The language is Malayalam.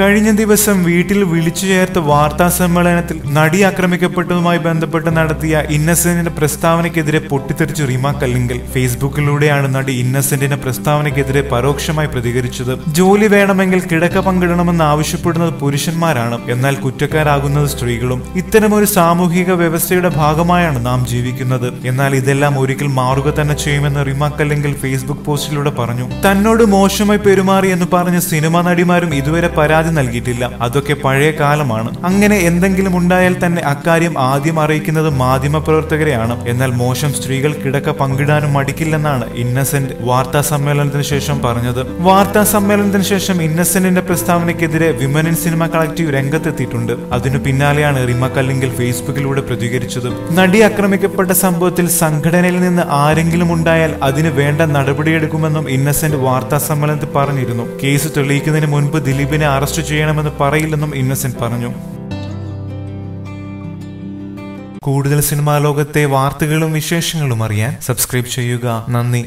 കഴിഞ്ഞ ദിവസം വീട്ടിൽ വിളിച്ചു ചേർത്ത വാർത്താ സമ്മേളനത്തിൽ നടി ആക്രമിക്കപ്പെട്ടതുമായി ബന്ധപ്പെട്ട് നടത്തിയ ഇന്നസെന്റിന്റെ പ്രസ്താവനയ്ക്കെതിരെ പൊട്ടിത്തെറിച്ചു റീമ കല്ലിങ്കൽ. ഫേസ്ബുക്കിലൂടെയാണ് നടി ഇന്നസെന്റിന്റെ പ്രസ്താവനയ്ക്കെതിരെ പരോക്ഷമായി പ്രതികരിച്ചത്. ജോലി വേണമെങ്കിൽ കിടക്ക പങ്കിടണമെന്ന് ആവശ്യപ്പെടുന്നത് പുരുഷന്മാരാണ്. എന്നാൽ കുറ്റക്കാരാകുന്നത് സ്ത്രീകളും. ഇത്തരമൊരു സാമൂഹിക വ്യവസ്ഥയുടെ ഭാഗമായാണ് നാം ജീവിക്കുന്നത്. എന്നാൽ ഇതെല്ലാം ഒരിക്കൽ മാറുക തന്നെ ചെയ്യുമെന്ന് റിമാക്ക് കല്ലിങ്കൽ ഫേസ്ബുക്ക് പോസ്റ്റിലൂടെ പറഞ്ഞു. തന്നോട് മോശമായി പെരുമാറി എന്ന് പറഞ്ഞ സിനിമാ നടിമാരും ഇതുവരെ പരാതി നൽകിയിട്ടില്ല. അതൊക്കെ പഴയ കാലമാണ്. അങ്ങനെ എന്തെങ്കിലും ഉണ്ടായാൽ തന്നെ അക്കാര്യം ആദ്യം അറിയിക്കുന്നത് മാധ്യമ പ്രവർത്തകരെയാണ് എന്നാൽ മോശം സ്ത്രീകൾ കിടക്ക പങ്കിടാനും മടിക്കില്ലെന്നാണ് ഇന്നസെന്റ് വാർത്താ സമ്മേളനത്തിന് ശേഷം പറഞ്ഞത്. വാർത്താ സമ്മേളനത്തിന് ശേഷം ഇന്നസെന്റിന്റെ പ്രസ്താവനയ്ക്കെതിരെ വിമൻ ഇൻ സിനിമ കളക്ടീവ് രംഗത്തെത്തിയിട്ടുണ്ട്. അതിനു പിന്നാലെയാണ് റിമ അല്ലെങ്കിൽ ഫേസ്ബുക്കിലൂടെ പ്രതികരിച്ചത്. നടി ആക്രമിക്കപ്പെട്ട സംഭവത്തിൽ സംഘടനയിൽ നിന്ന് ആരെങ്കിലും ഉണ്ടായാൽ അതിന് വേണ്ട നടപടിയെടുക്കുമെന്നും ഇന്നസെന്റ് വാർത്താ സമ്മേളനത്തിൽ പറഞ്ഞിരുന്നു. കേസ് തെളിയിക്കുന്നതിന് മുൻപ് ദിലീപിനെ അറസ്റ്റ് ചെയ്യണമെന്ന് പറയില്ലെന്നും ഇന്നസെന്റ് പറഞ്ഞു. കൂടുതൽ സിനിമാ ലോകത്തെ വാർത്തകളും വിശേഷങ്ങളും അറിയാൻ സബ്സ്ക്രൈബ് ചെയ്യുക. നന്ദി.